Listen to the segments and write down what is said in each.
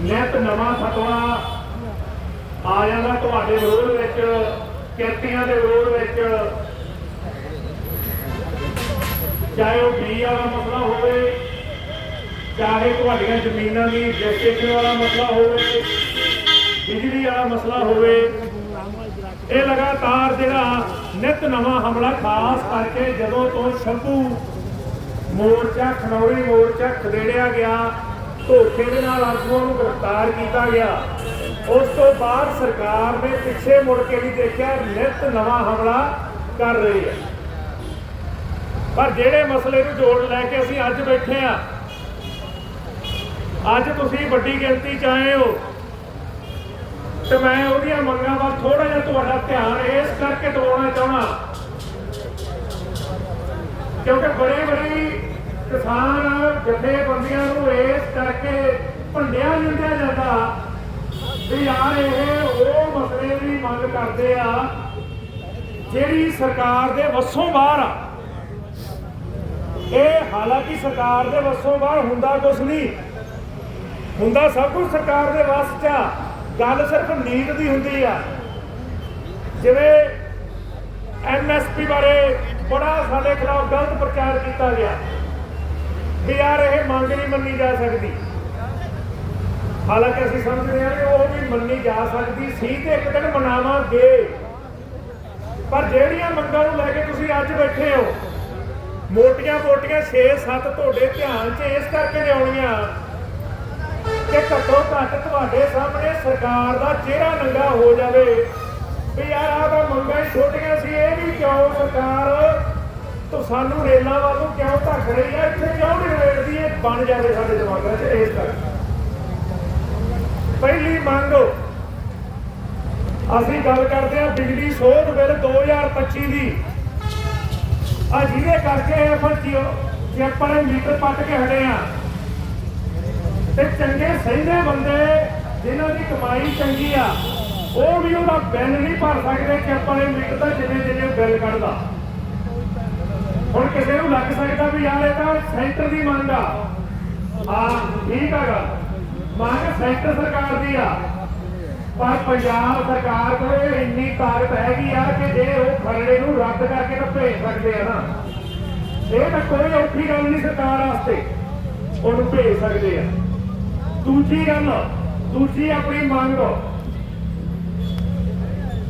ਨਿਤ ਨਵਾਂ ਫਤਵਾ ਆ ਜਾਂਦਾ ਤੁਹਾਡੇ ਵਿਰੋਧ ਵਿੱਚ, ਕਿਰਤੀਆਂ ਦੇ ਵਿਰੋਧ ਵਿੱਚ। ਚਾਹੇ ਉਹ ਬੀ ਵਾਲਾ ਮਸਲਾ ਹੋਵੇ, ਚਾਹੇ ਤੁਹਾਡੀਆਂ ਜ਼ਮੀਨਾਂ ਦੀ ਰਜਿਸਟ੍ਰੇਸ਼ਨ ਵਾਲਾ ਮਸਲਾ ਹੋਵੇ, ਬਿਜਲੀ ਵਾਲਾ ਮਸਲਾ ਹੋਵੇ, ਇਹ ਲਗਾਤਾਰ ਜਿਹੜਾ ਨਿਤ ਨਵਾਂ ਹਮਲਾ, ਖਾਸ ਕਰਕੇ ਜਦੋਂ ਤੋਂ ਸ਼ੰਭੂ ਮੋਰਚਾ, ਖਨੌਰੀ ਮੋਰਚਾ ਖਦੇੜਿਆ ਗਿਆ ਧੋਖੇ ਦੇ ਨਾਲ ਆਗੂਆਂ ਨੂੰ ਗ੍ਰਿਫਤਾਰ ਕੀਤਾ ਗਿਆ। ਉਸ ਤੋਂ ਬਾਅਦ ਸਰਕਾਰ ਨੇ ਪਿੱਛੇ ਮੁੜ ਕੇ ਨਹੀਂ ਦੇਖਿਆ, ਨਿਤ ਨਵਾਂ ਹਮਲਾ ਕਰ ਰਹੀ ਹੈ। ਪਰ ਜਿਹੜੇ ਮਸਲੇ ਨੂੰ ਜੋੜ ਲੈ ਕੇ ਅਸੀਂ ਅੱਜ ਬੈਠੇ ਆ ਅੱਜ ਤੁਸੀਂ ਵੱਡੀ ਗਿਣਤੀ ਚ ਆਏ ਹੋ, ਤੇ ਮੈਂ ਉਹਦੀਆਂ ਮੰਗਾਂ ਵੱਲ ਥੋੜਾ ਜਿਹਾ ਤੁਹਾਡਾ ਧਿਆਨ ਇਸ ਕਰਕੇ ਦਵਾਉਣਾ ਚਾਹਣਾ ਕਿਉਂਕਿ ਬੜੇ ਬੜੇ ਕਿਸਾਨ ਜਥੇਬੰਦੀਆਂ ਨੂੰ ਇਸ ਕਰਕੇ ਭੰਡਿਆ ਨਿੰਦਿਆ ਜਾਂਦਾ ਵੀ ਯਾਰ ਇਹ ਉਹ ਮਸਲੇ ਦੀ ਮੰਗ ਕਰਦੇ ਆ, ਜਿਹੜੀ ਸਰਕਾਰ ਦੇ ਵੱਸੋਂ ਬਾਹਰ ਆ। ਇਹ ਹਾਲਾਂਕਿ ਸਰਕਾਰ ਦੇ ਵੱਸੋਂ ਬਾਹਰ ਹੁੰਦਾ ਕੁਝ ਨਹੀਂ। ਹੁੰਦਾ ਸਭ ਕੁਝ ਸਰਕਾਰ ਦੇ ਵੱਸ 'ਚ ਆ। ਗੱਲ ਸਿਰਫ ਨੀਤ ਦੀ ਹੁੰਦੀ ਆ। ਜਿਵੇਂ ਐਮਐਸਪੀ ਬਾਰੇ ਬੜਾ ਸਾਡੇ ਖਿਲਾਫ ਗਲਤ ਪ੍ਰਚਾਰ ਕੀਤਾ ਗਿਆ। ਵੀ ਯਾਰ ਇਹ ਮੰਗ ਨਹੀਂ ਮੰਨੀ ਜਾ ਸਕਦੀ। ਹਾਲਾਂਕਿ ਅਸੀਂ ਸਮਝਦੇ ਹਾਂ ਕਿ ਉਹ ਵੀ ਮੰਨੀ ਜਾ ਸਕਦੀ ਸੀ ਤੇ ਇੱਕ ਦਿਨ ਮਨਾਵਾਂਗੇ। ਪਰ ਜਿਹੜੀਆਂ ਮੰਗਾਂ ਨੂੰ ਲੈ ਕੇ ਤੁਸੀਂ ਅੱਜ ਬੈਠੇ ਹੋ, ਮੋਟੀਆਂ ਮੋਟੀਆਂ 6-7 ਤੁਹਾਡੇ ਧਿਆਨ 'ਚ ਇਸ ਕਰਕੇ ਲਿਆਉਣੀਆਂ ਕਿ ਘੱਟੋ ਘੱਟ ਤੁਹਾਡੇ ਸਾਹਮਣੇ ਸਰਕਾਰ ਦਾ ਚਿਹਰਾ ਨੰਗਾ ਹੋ ਜਾਵੇ। ਵੀ ਯਾਰ ਆਹ ਤਾਂ ਮੰਗਾਂ ਹੀ ਛੋਟੀਆਂ ਸੀ, ਇਹ ਵੀ ਕਿਉਂ ਸਰਕਾਰ ਤੂੰ ਸਾਨੂੰ ਰੇਲਾਂ ਵੱਲੋਂ ਕਿਉਂ ਧੱਕ ਰਹੀ ਹੈ ਇੱਥੇ ਕਿਉਂ ਨਹੀਂ ਰੇਲਦੀ? ਇਹ ਬਣ ਜਾਵੇ ਸਾਡੇ ਦਿਮਾਗਾਂ 'ਚ ਇਸ ਕਰਕੇ ਪਹਿਲੀ ਮੰਗ, ਅਸੀਂ ਗੱਲ ਕਰਦੇ ਹਾਂ ਬਿਜਲੀ ਸੋਧ ਬਿੱਲ 2025 ਦੀ। ਆ ਜਿਹਦੇ ਕਰਕੇ ਫਿਰ ਜਿਓ, ਜੇ ਆਪਾਂ ਨੇ ਮੀਟਰ ਪੱਟ ਕੇ ਹਟੇ ਆ ਤੇ ਚੰਗੇ ਸਹਿੰਦੇ ਬੰਦੇ ਜਿਨ੍ਹਾਂ ਦੀ ਕਮਾਈ ਚੰਗੀ ਆ, ਉਹ ਵੀ ਉਹਦਾ ਬਿੱਲ ਨਹੀਂ ਭਰ ਸਕਦੇ ਕਿ ਆਪਾਂ ਨੇ ਮੀਟਰ ਦਾ ਜਿੰਨੇ ਜਿੰਨੇ ਬਿੱਲ ਕੱਢਦਾ। ਹੁਣ ਕਿਸੇ ਨੂੰ ਲੱਗ ਸਕਦਾ ਵੀ ਯਾਰ ਇਹ ਤਾਂ ਸੈਂਟਰ ਦੀ ਮੰਗ ਆ। ਆ ਠੀਕ ਹੈਗਾ ਮੰਗ ਸੈਂਟਰ ਸਰਕਾਰ ਦੀ ਆ। ਪਰ ਪੰਜਾਬ ਸਰਕਾਰ ਕੋਲ ਇੰਨੀ ਤਾਕਤ ਹੈਗੀ ਆ ਕਿ ਜੇ ਉਹ ਖਰੜੇ ਨੂੰ ਰੱਦ ਕਰਕੇ ਤਾਂ ਭੇਜ ਸਕਦੇ ਆ ਨਾ। ਇਹ ਤਾਂ ਕੋਈ ਔਖੀ ਗੱਲ ਨਹੀਂ ਸਰਕਾਰ ਵਾਸਤੇ। ਉਹਨੂੰ ਭੇਜ ਸਕਦੇ ਆ। ਦੂਜੀ ਗੱਲ, ਦੂਜੀ ਆਪਣੀ ਮੰਗ।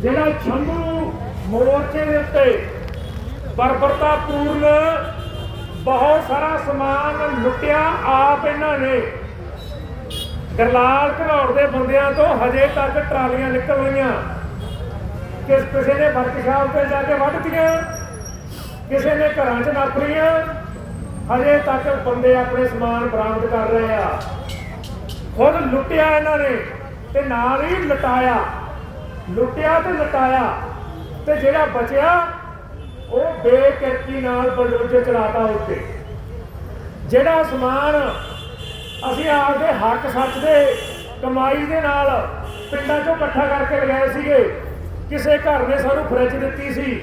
ਜਿਹੜਾ ਛੰਭੂ ਮੋਰਚੇ ਦੇ ਉੱਤੇ ਬਰਬਰਤਾ ਪੂਰਨ, ਬਹੁਤ ਸਾਰਾ ਸਮਾਨ ਲੁੱਟਿਆ ਆਪ ਇਹਨਾਂ ਨੇ। ਗਰਲਾਲ ਘਰੌੜ ਦੇ ਬੰਦਿਆਂ ਤੋਂ ਹਜੇ ਤੱਕ ਟਰਾਲੀਆਂ ਨਿਕਲ ਰਹੀਆਂ ਕਿਸ ਕਿਸੇ ਨੇ ਵਰਕਸ਼ਾਪ ਤੇ ਜਾ ਕੇ ਵੱਢਤੀਆਂ ਕਿਸੇ ਨੇ ਘਰਾਂ 'ਚ ਨੱਪ ਹਜੇ ਤੱਕ ਬੰਦੇ ਆਪਣੇ ਸਮਾਨ ਬਰਾਮਦ ਕਰ ਰਹੇ ਆ। ਖੁਦ ਲੁੱਟਿਆ ਇਹਨਾਂ ਨੇ ਤੇ ਨਾਲ ਹੀ ਲਟਾਇਆ। ਲੁੱਟਿਆ ਤੇ ਲਟਾਇਆ ਤੇ ਜਿਹੜਾ ਬਚਿਆ ਉਹ ਬੇਕਿਰਕੀ ਨਾਲ ਬਲਡੋਜ਼ਰ ਚਲਾਤਾ ਉੱਤੇ ਜਿਹੜਾ ਸਮਾਨ ਅਸੀਂ ਆਪਦੇ ਹੱਕ ਸੱਚ ਦੇ ਕਮਾਈ ਦੇ ਨਾਲ ਪਿੰਡਾਂ ਚੋਂ ਇਕੱਠਾ ਕਰਕੇ ਲਗਾਏ ਸੀਗੇ, ਕਿਸੇ ਘਰ ਨੇ ਸਾਨੂੰ ਫਰਿੱਜ ਦਿੱਤੀ ਸੀ,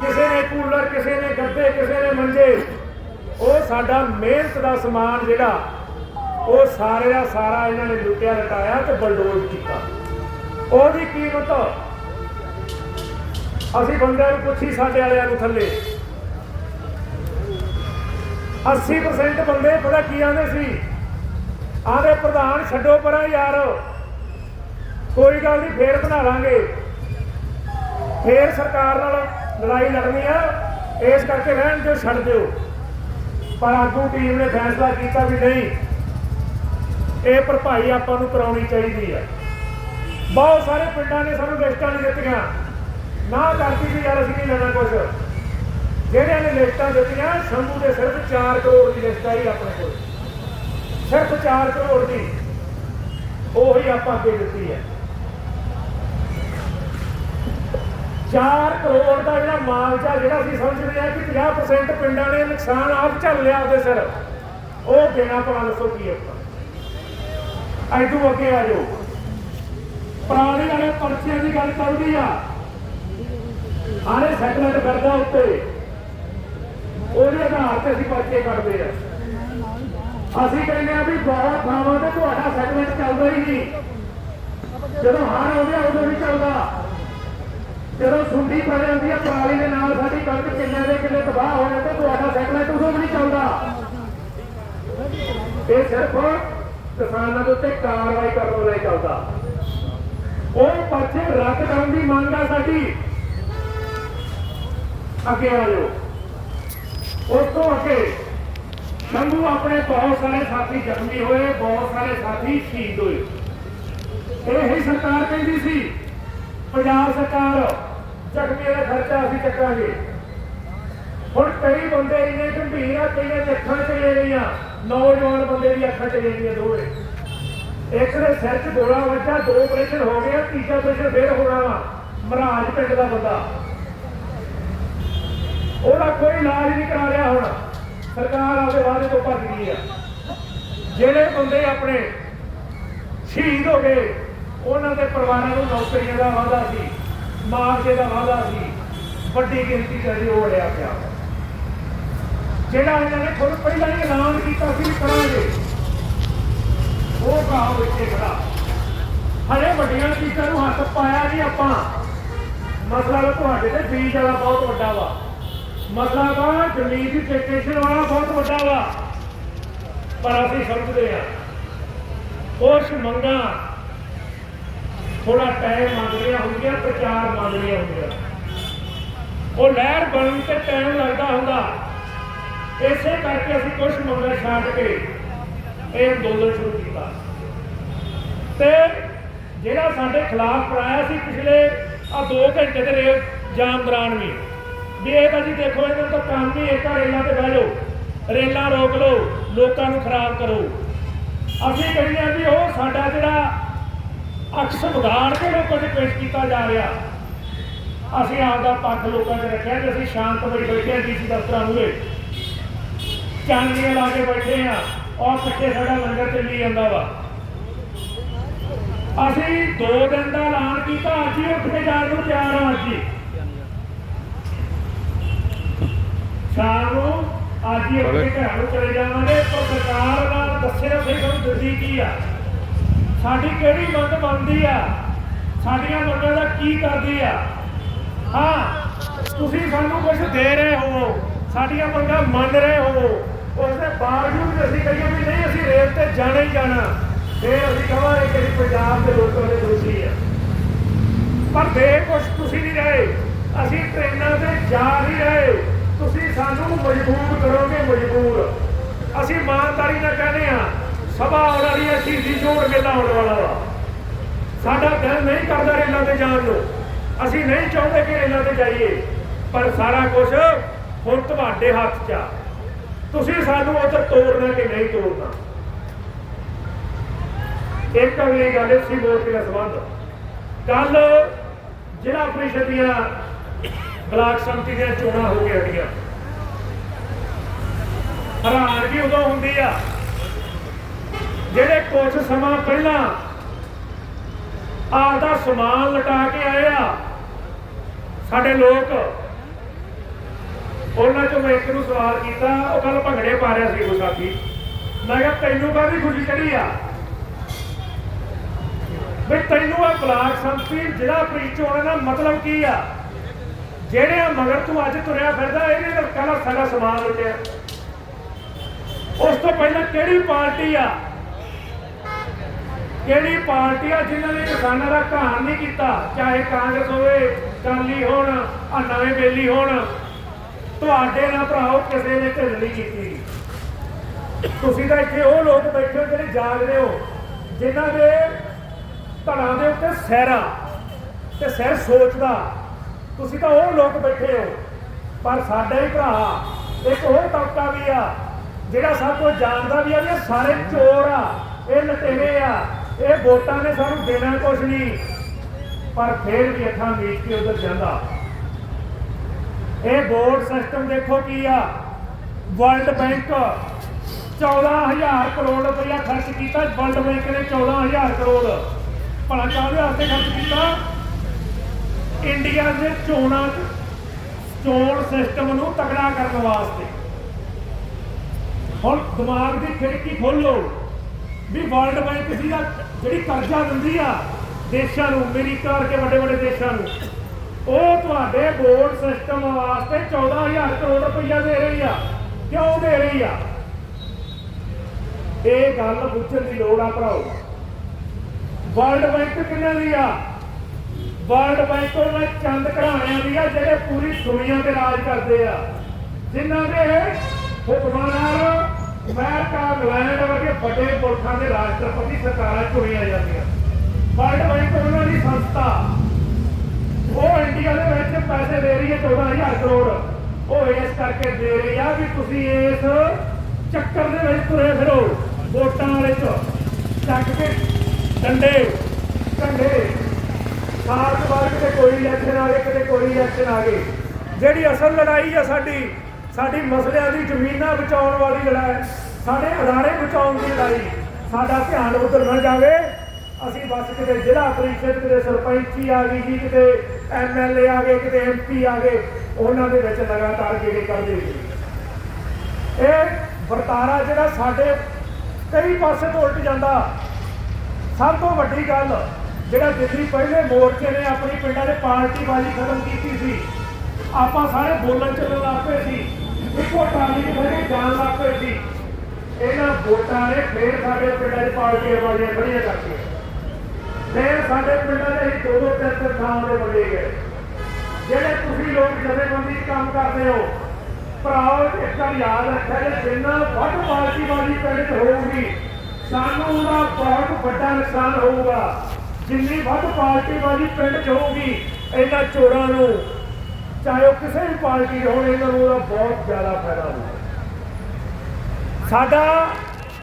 ਕਿਸੇ ਨੇ ਕੂਲਰ ਕਿਸੇ ਨੇ ਗੱਦੇ, ਕਿਸੇ ਨੇ ਮੰਜੇ, ਉਹ ਸਾਡਾ ਮਿਹਨਤ ਦਾ ਸਮਾਨ ਜਿਹੜਾ, ਉਹ ਸਾਰੇ ਦਾ ਸਾਰਾ ਇਹਨਾਂ ਨੇ ਲੁੱਟਿਆ ਲਟਾਇਆ ਤੇ ਬਲਡੋਜ਼ ਕੀਤਾ। ਉਹਦੀ ਕੀਮਤ ਅਸੀਂ ਬੰਦਿਆਂ ਨੂੰ ਪੁੱਛੀ ਸਾਡੇ ਵਾਲਿਆਂ ਨੂੰ ਥੱਲੇ। 80% ਬੰਦੇ ਪਤਾ ਕੀ ਆਂਦੇ ਸੀ? ਆਦੇ, ਪ੍ਰਧਾਨ ਛੱਡੋ ਪਰਾਂ ਯਾਰ। ਕੋਈ ਗੱਲ ਨਹੀਂ ਫੇਰ ਬਣਾ ਲਾਂਗੇ। ਫੇਰ ਸਰਕਾਰ ਨਾਲ ਲੜਾਈ ਲੜਨੀ ਆ। ਇਸ ਕਰਕੇ ਰਹਿਣ ਦਿਓ, ਛੱਡ ਦਿਓ। ਪਰ ਆਗੂ ਟੀਮ ਨੇ ਫੈਸਲਾ ਕੀਤਾ ਵੀ ਨਹੀਂ। ਇਹ ਭਰਪਾਈ ਆਪਾਂ ਨੂੰ ਕਰਾਉਣੀ ਚਾਹੀਦੀ ਆ। ਬਹੁਤ ਸਾਰੇ ਪਿੰਡਾਂ ਨੇ ਸਾਨੂੰ ਲਿਸਟਾਂ ਨਹੀਂ ਦਿੱਤੀਆਂ। ਨਾ ਕਰਦੀ ਵੀ ਯਾਰ ਅਸੀਂ ਨਹੀਂ ਲੈਣਾ ਕੁਝ ਜਿਹੜਿਆਂ ਨੇ ਲਿਸਟਾਂ ਦਿੱਤੀਆਂ ਸ਼ੰਭੂ ਦੇ ਸਿਰਫ 4 ਕਰੋੜ ਦੀ ਲਿਸਟ ਆਈ ਆਪਣੇ ਕੋਲ। ਸਿਰਫ 4 ਕਰੋੜ ਦੀ। ਉਹੀ ਆਪਾਂ ਅੱਗੇ ਦਿੱਤੀ ਹੈ। 4 ਕਰੋੜ ਦਾ ਜਿਹੜਾ ਮਾਲਜਾ ਜਿਹੜਾ ਅਸੀਂ ਸਮਝਦੇ ਆ ਕਿ 50% ਪਿੰਡਾਂ ਨੇ ਨੁਕਸਾਨ ਆਪ ਝੱਲ ਲਿਆ ਉਹਦੇ ਸਿਰ, ਉਹ ਦੇਣਾ ਪੜਾ ਦੱਸੋ ਕੀ ਹੈ ਐਦੂ ਅੱਗੇ ਆ ਜਾਓ। ਪੁਰਾਣੇ ਵਾਲੇ ਪਰਚੀਆਂ ਦੀ ਗੱਲ ਕਰਦੀ ਆ। ਆਲੇ ਸੈਟਲਮੈਂਟ ਕਰਦਾ ਉੱਤੇ। ਉਹਦੇ ਆਧਾਰ ਤੇ ਅਸੀਂ ਪਰਚੇ ਕੱਢਦੇ ਆ। ਅਸੀਂ ਕਹਿੰਦੇ ਆ ਵੀ ਬਹੁਤ ਥਾਵਾਂ ਤੇ ਤੁਹਾਡਾ ਸੈਗਮੈਂਟ ਚੱਲਦਾ ਹੀ ਨਹੀਂ। ਜਦੋਂ ਹਾਰ ਆਉਂਦੇ ਆ, ਉਦੋਂ ਨਹੀਂ ਚੱਲਦਾ। ਜਦੋਂ ਸੁੰਡੀ ਪੈ ਜਾਂਦੀ ਆ, ਪਰਾਲੀ ਦੇ ਨਾਲ ਸਾਡੀ ਕਣਕ ਕਿੰਨੇ ਦੇ ਕਿੰਨੇ ਤਬਾਹ ਹੋ ਜਾਂਦੇ, ਤੁਹਾਡਾ ਸੈਗਮੈਂਟ ਉਦੋਂ ਵੀ ਨਹੀਂ ਚੱਲਦਾ। ਇਹ ਸਿਰਫ ਕਿਸਾਨਾਂ ਦੇ ਉੱਤੇ ਕਾਰਵਾਈ ਕਰਨ ਲਈ ਚੱਲਦਾ। ਉਹ ਪਰਚੇ ਰੱਦ ਕਰਨ ਦੀ ਮੰਗ ਆ ਸਾਡੀ। ਅੱਗੇ ਆ ਜਾਓ। ਉਸ ਤੋਂ ਅੱਗੇ ਸ਼ੰਭੂ ਆਪਣੇ ਬਹੁਤ ਸਾਰੇ ਸਾਥੀ ਜ਼ਖਮੀ ਹੋਏ, ਬਹੁਤ ਸਾਰੇ ਸਾਥੀ ਸ਼ਹੀਦ ਹੋਏ। ਇਹ ਹੀ ਸਰਕਾਰ ਕਹਿੰਦੀ ਸੀ, ਪੰਜਾਬ ਸਰਕਾਰ, ਜ਼ਖਮੀਆਂ ਦਾ ਖਰਚਾ ਅਸੀਂ ਚੱਕਾਂਗੇ। ਹੁਣ ਕਈ ਬੰਦੇ ਇੰਨੇ ਗੰਭੀਰ ਆ, ਕਈਆਂ ਦੇ ਅੱਖਾਂ ਚਲੇ ਗਈਆਂ, ਨੌਜਵਾਨ ਬੰਦੇ ਦੀ ਅੱਖਾਂ ਚਲੇ ਗਈਆਂ ਦੋਵੇਂ। ਇੱਕ ਦੇ ਸਿਰ 'ਚ ਗੋਲਾ ਵੱਜਾ, ਦੋ ਆਪਰੇਸ਼ਨ ਹੋ ਗਿਆ ਤੀਜਾ ਆਪਰੇਸ਼ਨ ਫੇਰ ਹੋਣਾ ਵਾ। ਮਹਾਰਾਜ ਪਿੰਡ ਦਾ ਬੰਦਾ। ਉਹਦਾ ਕੋਈ ਇਲਾਜ ਨਹੀਂ ਕਰਾ ਰਿਹਾ ਹੁਣ। ਸਰਕਾਰ ਆਪਦੇ ਵਾਅਦੇ ਤੋਂ ਭੱਜ ਗਈ ਆ। ਜਿਹੜੇ ਬੰਦੇ ਆਪਣੇ ਸ਼ਹੀਦ ਹੋ ਗਏ, ਉਹਨਾਂ ਦੇ ਪਰਿਵਾਰਾਂ ਨੂੰ ਨੌਕਰੀਆਂ ਦਾ ਵਾਅਦਾ ਸੀ ਮਾਰਕੇ ਦਾ ਵਾਅਦਾ ਸੀ, ਵੱਡੀ ਗਿਣਤੀ ਚ ਅਜੇ ਉਹ ਪਿਆ। ਜਿਹੜਾ ਇਹਨਾਂ ਨੇ ਖੁਦ ਪਹਿਲਾਂ ਹੀ ਐਲਾਨ ਕੀਤਾ ਸੀ ਕਰਾਂਗੇ, ਉਹ ਕਹਾਓ ਇੱਥੇ ਖੜਾ ਹਰੇ ਵੱਡੀਆਂ ਚੀਜ਼ਾਂ ਨੂੰ ਹੱਥ ਪਾਇਆ ਨਹੀਂ ਆਪਾਂ। ਮਸਲਾ ਤੁਹਾਡੇ ਤੇ ਬੀਜ ਵਾਲਾ ਬਹੁਤ ਵੱਡਾ ਵਾ। ਮਸਲਾ ਤਾਂ ਜ਼ਮੀਨ ਦੀ ਟੈਕੇਸ਼ਨ ਵਾਲਾ ਬਹੁਤ ਵੱਡਾ ਵਾ, ਪਰ ਅਸੀਂ ਸਮਝਦੇ ਆ ਕੁਛ ਮੰਗਾਂ ਥੋੜਾ ਟਾਈਮ ਮੰਗਦੀਆਂ ਹੁੰਦੀਆਂ, ਪ੍ਰਚਾਰ ਮੰਗਦੀਆਂ ਹੁੰਦੀਆਂ। ਉਹ ਲਹਿਰ ਬਣਨ ਤੇ ਟਾਈਮ ਲੱਗਦਾ ਹੁੰਦਾ। ਇਸੇ ਕਰਕੇ ਅਸੀਂ ਕੁਝ ਮੰਗਾਂ ਛੱਡ ਕੇ ਇਹ ਅੰਦੋਲਨ ਸ਼ੁਰੂ ਕੀਤਾ। ਤੇ ਜਿਹੜਾ ਸਾਡੇ ਖਿਲਾਫ ਕਰਾਇਆ ਸੀ ਪਿਛਲੇ ਆ 2 ਘੰਟੇ ਦੇ ਰੇਲ ਜਾਮ ਦੌਰਾਨ ਵੀ। ਵੀ ਇਹ ਤਾਂ ਜੀ ਦੇਖੋ ਇਹਨਾਂ ਤਾਂ ਕੰਮ ਹੀ ਇੱਕ ਰੇਲਾਂ ਤੇ ਬਹਿ ਜਾਓ। ਰੇਲਾਂ ਰੋਕ ਲਓ, ਲੋਕਾਂ ਨੂੰ ਖਰਾਬ ਕਰੋ। ਅਸੀਂ ਕਹਿੰਦੇ ਆ ਵੀ ਉਹ ਸਾਡਾ ਜਿਹੜਾ ਅਕਸ ਵਿਗਾੜ ਕੇ ਲੋਕਾਂ ਦੇ ਪੇਸ਼ ਕੀਤਾ ਜਾ ਰਿਹਾ, ਅਸੀਂ ਆਪਦਾ ਪੱਖ ਲੋਕਾਂ 'ਚ ਰੱਖਿਆ ਕਿ ਅਸੀਂ ਸ਼ਾਂਤ ਬਈ ਬੈਠੇ ਆ ਡੀਸੀ ਦਫ਼ਤਰਾਂ ਮੂਹਰੇ। ਚਾਂਦੀਆਂ ਲਾ ਕੇ ਬੈਠੇ ਆ ਔਰ ਪਿੱਛੇ ਸਾਡਾ ਲੰਗਰ ਚੱਲੀ ਜਾਂਦਾ ਵਾ। ਅਸੀਂ 2 ਦਿਨ ਦਾ ਐਲਾਨ ਕੀਤਾ, ਅੱਜ ਹੀ ਉੱਠ ਕੇ ਜਾਣ ਨੂੰ ਤਿਆਰ ਹਾਂ ਅੱਜ ਹੀ ਸ਼ਾਮ ਨੂੰ ਅੱਜ ਹੀ ਕੇ ਘਰਾਂ ਨੂੰ ਚਲੇ ਜਾਵਾਂਗੇ ਪਰ ਸਰਕਾਰ ਨਾਲ ਦੱਸਿਆ ਸਹੀ ਸਾਨੂੰ ਦਿੱਤੀ ਕੀ ਆ। ਸਾਡੀ ਕਿਹੜੀ ਮੰਗ ਮੰਨਦੀ ਆ? ਸਾਡੀਆਂ ਮੰਗਾਂ ਦਾ ਕੀ ਕਰਦੀ ਆ? ਹਾਂ ਤੁਸੀਂ ਸਾਨੂੰ ਕੁਝ ਦੇ ਰਹੇ ਹੋ ਸਾਡੀਆਂ ਮੰਗਾਂ ਮੰਨ ਰਹੇ ਹੋ ਉਸ ਦੇ ਬਾਵਜੂਦ ਅਸੀਂ ਕਹੀਏ ਵੀ ਨਹੀਂ ਅਸੀਂ ਰੇਲ ਤੇ ਜਾਣਾ ਹੀ ਜਾਣਾ। ਫਿਰ ਅਸੀਂ ਕਹਾਂਗੇ ਕਿ ਪੰਜਾਬ ਦੇ ਲੋਕਾਂ ਦੇ ਦੋਸ਼ੀ ਆ। ਪਰ ਦੇ ਕੁਝ ਤੁਸੀਂ ਨਹੀਂ ਰਹੇ। ਅਸੀਂ ਟ੍ਰੇਨਾਂ ਤੇ ਜਾ ਨਹੀਂ ਰਹੇ। ਤੁਸੀਂ ਸਾਨੂੰ ਮਜਬੂਰ ਕਰੋਗੇ, ਮਜਬੂਰ। ਅਸੀਂ ਇਮਾਨਦਾਰੀ ਨਾਲ ਕਹਿੰਦੇ ਆ ਸਭਾ ਆਉਣ ਵਾਲੀ ਹੈ, ਸ਼ਹੀਦੀ ਜੋੜ ਮੇਲਾ ਆਉਣ ਵਾਲਾ ਵਾ। ਸਾਡਾ ਦਿਲ ਨਹੀਂ ਕਰਦਾ ਰੇਲਾਂ ਤੇ ਜਾਣ ਨੂੰ। ਅਸੀਂ ਨਹੀਂ ਚਾਹੁੰਦੇ ਕਿ ਰੇਲਾਂ ਤੇ ਜਾਈਏ, ਪਰ ਸਾਰਾ ਕੁਝ ਹੁਣ ਤੁਹਾਡੇ ਹੱਥ 'ਚ ਆ। ਤੁਸੀਂ ਸਾਨੂੰ ਉੱਧਰ ਤੋੜਨਾ ਕਿ ਨਹੀਂ ਤੋੜਨਾ? ਇੱਕ ਅਗਲੀ ਗੱਲ ਸੀ ਵੋਟ ਦੇ ਸੰਬੰਧ। ਕੱਲ ਜ਼ਿਲ੍ਹਾ ਪ੍ਰੀਸ਼ਦ ਦੀਆਂ ਬਲਾਕ ਸੰਮਤੀ ਦੀਆਂ ਚੋਣਾਂ ਹੋ ਕੇ ਹਟੀਆਂ ਹੈਰਾਨਗੀ ਉਦੋਂ ਹੁੰਦੀ ਆ, ਜਿਹੜੇ ਕੁਝ ਸਮਾਂ ਪਹਿਲਾਂ ਆਪਦਾ ਸਮਾਨ ਲਟਾ ਕੇ ਆਏ ਆ, ਸਾਡੇ ਲੋਕ, ਉਹਨਾਂ ਚੋਂ ਮੈਂ ਇੱਕ ਨੂੰ ਸਵਾਲ ਕੀਤਾ, ਉਹ ਕੱਲ ਭੰਗੜੇ ਪਾ ਰਿਹਾ ਸੀ ਉਹ ਸਾਥੀ ਮੈਂ ਕਿਹਾ, ਤੈਨੂੰ ਕਾਹਦੀ ਖੁਸ਼ੀ ਚੜੀ ਆ? ਵੀ ਤੈਨੂੰ ਇਹ ਬਲਾਕ ਸੰਮਤੀ ਜ਼ਿਲ੍ਹਾ ਪ੍ਰੀਸ਼ਦ ਚੋਣਾਂ ਦਾ ਮਤਲਬ ਕੀ ਆ? ਜਿਹੜੇ ਆ ਮਗਰ ਤੂੰ ਅੱਜ ਤੁਰਿਆ ਫਿਰਦਾ, ਇਹਨੇ ਤਾਂ ਕੱਲ ਸਾਡਾ ਸਮਾਨ ਲੁੱਟਿਆ। ਉਸ ਤੋਂ ਪਹਿਲਾਂ ਕਿਹੜੀ ਪਾਰਟੀ ਆ? ਕਿਹੜੀ ਪਾਰਟੀ ਆ ਜਿਨ੍ਹਾਂ ਨੇ ਕਿਸਾਨਾਂ ਦਾ ਘਾਣ ਨਹੀਂ ਕੀਤਾ? ਚਾਹੇ ਕਾਂਗਰਸ ਹੋਵੇ ਕਾਲੀ ਹੋਣ, ਆ ਨਵੇਂ ਬੇਲੀ ਹੋਣ, ਤੁਹਾਡੇ ਨਾਲ ਭਰਾਓ ਕਿਸੇ ਨੇ ਢਿੱਲ ਨਹੀਂ ਕੀਤੀ। ਤੁਸੀਂ ਤਾਂ ਇੱਥੇ ਉਹ ਲੋਕ ਬੈਠੇ ਹੋ ਜਿਹੜੇ ਜਾਗਦੇ ਹੋ, ਜਿਨ੍ਹਾਂ ਦੇ ਧੜਾਂ ਦੇ ਉੱਤੇ ਸਹਿਰਾ ਤੇ ਸਿਰ ਸੋਚਦਾ। ਤੁਸੀਂ ਤਾਂ ਉਹ ਲੋਕ ਬੈਠੇ ਹੋ। ਪਰ ਸਾਡਾ ਹੀ ਭਰਾ, ਇੱਕ ਹੋਰ ਤਬਕਾ ਵੀ ਆ, ਜਿਹੜਾ ਸਭ ਕੁਝ ਜਾਣਦਾ ਵੀ ਆ ਵੀ ਇਹ ਸਾਰੇ ਚੋਰ ਆ, ਇਹ ਲਟੇਰੇ ਆ, ਇਹ ਵੋਟਾਂ ਨੇ ਸਾਨੂੰ ਦੇਣਾ ਕੁਝ ਨਹੀਂ। ਪਰ ਫੇਰ ਵੀ ਅੱਖਾਂ ਮੀਚ ਕੇ ਉਧਰ ਜਾਂਦਾ। ਇਹ ਵੋਟ ਸਿਸਟਮ ਦੇਖੋ ਕੀ ਆ। ਵਰਲਡ ਬੈਂਕ 14000 ਕਰੋੜ ਰੁਪਇਆ ਖਰਚ ਕੀਤਾ ਵਰਲਡ ਬੈਂਕ ਨੇ 14000 ਕਰੋੜ। ਭਲਾ ਕਾਹਦੇ ਵਾਸਤੇ ਖਰਚ ਕੀਤਾ। ਇੰਡੀਆ ਦੇ ਚੋਣਾਂ ਚੋਣ ਸਿਸਟਮ ਨੂੰ ਤਕੜਾ ਕਰਨ ਵਾਸਤੇ। ਹੁਣ ਦਿਮਾਗ ਦੀ ਖਿੜਕੀ ਖੋਲੋ ਵੀ ਵਰਲਡ ਬੈਂਕ ਦੀ ਦਾ ਜਿਹੜੀ ਕਰਜ਼ਾ ਦਿੰਦੀ ਆ ਦੇਸ਼ਾਂ ਨੂੰ, ਅਮਰੀਕਾ ਵਰਗੇ ਵੱਡੇ ਵੱਡੇ ਦੇਸ਼ਾਂ ਨੂੰ, ਉਹ ਤੁਹਾਡੇ ਬੋਰਡ ਸਿਸਟਮ ਵਾਸਤੇ 14000 ਕਰੋੜ ਰੁਪਈਆ ਦੇ ਰਹੀ ਆ। ਕਿਉਂ ਦੇ ਰਹੀ ਆ? ਇਹ ਗੱਲ ਪੁੱਛਣ ਦੀ ਲੋੜ ਆ ਭਰਾਓ। ਵਰਲਡ ਬੈਂਕ ਕਿੰਨਾ ਦੀ ਆ? ਵਰਲਡ ਬੈਂਕ ਉਹਨਾਂ ਚੰਦ ਘਰਾਣਿਆਂ ਦੀ ਆ, ਜਿਹੜੇ ਪੂਰੀ ਦੁਨੀਆ ਤੇ ਰਾਜ ਕਰਦੇ ਆ। ਜਿਨ੍ਹਾਂ ਦੇ ਹੁਕਮਾਂ ਨਾਲ ਅਮਰੀਕਾ, ਇੰਗਲੈਂਡ ਵਰਗੇ ਵੱਡੇ ਮੁਲਕਾਂ ਦੇ ਰਾਸ਼ਟਰਪਤੀ ਸਰਕਾਰਾਂ ਚੁਣੀਆਂ ਜਾਂਦੀਆਂ। ਵਰਲਡ ਬੈਂਕ ਉਹਨਾਂ ਦੀ ਸੰਸਥਾ, ਉਹ ਇੰਡੀਆ ਦੇ ਵਿੱਚ ਪੈਸੇ ਦੇ ਰਹੀ ਹੈ 14000 ਕਰੋੜ। ਉਹ ਇਸ ਕਰਕੇ ਦੇ ਰਹੀ ਆ ਵੀ ਤੁਸੀਂ ਇਸ ਚੱਕਰ ਦੇ ਵਿੱਚ ਤੁਰੇ ਫਿਰੋ, ਵੋਟਾਂ ਵਾਲੇ ਚ। ਚੱਕ ਕੇ ਡੰਡੇ, ਝੰਡੇ ਸਾਲ ਤੋਂ ਬਾਅਦ ਕਿਤੇ ਕੋਈ ਇਲੈਕਸ਼ਨ ਆ ਗਏ, ਕਿਤੇ ਕੋਈ ਇਲੈਕਸ਼ਨ ਆ ਗਏ। ਜਿਹੜੀ ਅਸਲ ਲੜਾਈ ਆ ਸਾਡੀ ਸਾਡੀ ਮਸਲਿਆਂ ਦੀ ਜ਼ਮੀਨਾਂ ਬਚਾਉਣ ਵਾਲੀ ਲੜਾਈ ਸਾਡੇ ਅਦਾਰੇ ਬਚਾਉਣ ਦੀ ਲੜਾਈ ਸਾਡਾ ਧਿਆਨ ਉਧਰ ਨਾ ਜਾਵੇ। ਅਸੀਂ ਬਸ ਕਿਤੇ ਜ਼ਿਲ੍ਹਾ ਪਰਿਸ਼ਦ, ਕਿਤੇ ਸਰਪੰਚੀ ਆ ਗਈ ਜੀ, ਕਿਤੇ ਐਮਐਲਏ ਆ ਗਏ, ਕਿਤੇ ਐਮਪੀ ਆ ਗਏ। ਉਹਨਾਂ ਦੇ ਵਿੱਚ ਲਗਾਤਾਰ ਗੇੜੇ ਕਰਦੇ ਇਹ ਵਰਤਾਰਾ ਜਿਹੜਾ ਸਾਡੇ ਕਈ ਪਾਸੇ ਤੋਂ ਉਲਟ ਜਾਂਦਾ। ਸਭ ਤੋਂ ਵੱਡੀ ਗੱਲ ਜਿਹੜਾ ਦਿੱਲੀ ਪਹਿਲੇ ਮੋਰਚੇ ਨੇ ਆਪਣੀ ਪਿੰਡਾਂ ਦੇ ਪਾਰਟੀਬਾਜ਼ੀ ਖਤਮ ਕੀਤੀ ਸੀ, ਆਪਾਂ ਸਾਰੇ ਬੋਲਣ ਚੱਲਣ ਲੱਗ ਸੀ, ਇੱਕੋ ਟਾਲੀ ਦੇ ਬਹਿ ਜਾਣ ਲੱਗ ਸੀ। ਇਹਨਾਂ ਵੋਟਾਂ ਨੇ ਫੇਰ ਸਾਡੇ ਪਿੰਡਾਂ 'ਚ ਪਾਰਟੀਆਂ ਖੜੀਆਂ ਕਰਤੀਆਂ। ਫੇਰ ਸਾਡੇ ਪਿੰਡਾਂ ਦੇ ਹੀ ਦੋ ਦੋ ਤਿੰਨ ਤਿੰਨ ਥਾਂ ਦੇ ਵੰਡੇ ਗਏ। ਜਿਹੜੇ ਤੁਸੀਂ ਲੋਕ ਜਥੇਬੰਦੀ ਕੰਮ ਕਰਦੇ ਹੋ, ਭਰਾਓ, ਇੱਕ ਗੱਲ ਯਾਦ ਰੱਖਿਆ ਜੇ, ਜਿੰਨਾ ਵੱਧ ਪਾਰਟੀਬਾਜ਼ੀ ਪਿੰਡ 'ਚ ਹੋਊਗੀ, ਸਾਨੂੰ ਉਹਦਾ ਬਹੁਤ ਵੱਡਾ ਨੁਕਸਾਨ ਹੋਊਗਾ। ਜਿੰਨੀ ਵੱਧ ਪਾਰਟੀ ਵਾਲੀ ਪਿੰਡ 'ਚ ਹੋਊਗੀ ਇਹਨਾਂ ਚੋਰਾਂ ਨੂੰ, ਚਾਹੇ ਉਹ ਕਿਸੇ ਵੀ ਪਾਰਟੀ ਦੇ ਹੋਣ, ਇਹਨਾਂ ਨੂੰ ਉਹਦਾ ਬਹੁਤ ਜ਼ਿਆਦਾ ਫਾਇਦਾ ਹੋਊਗਾ। ਸਾਡਾ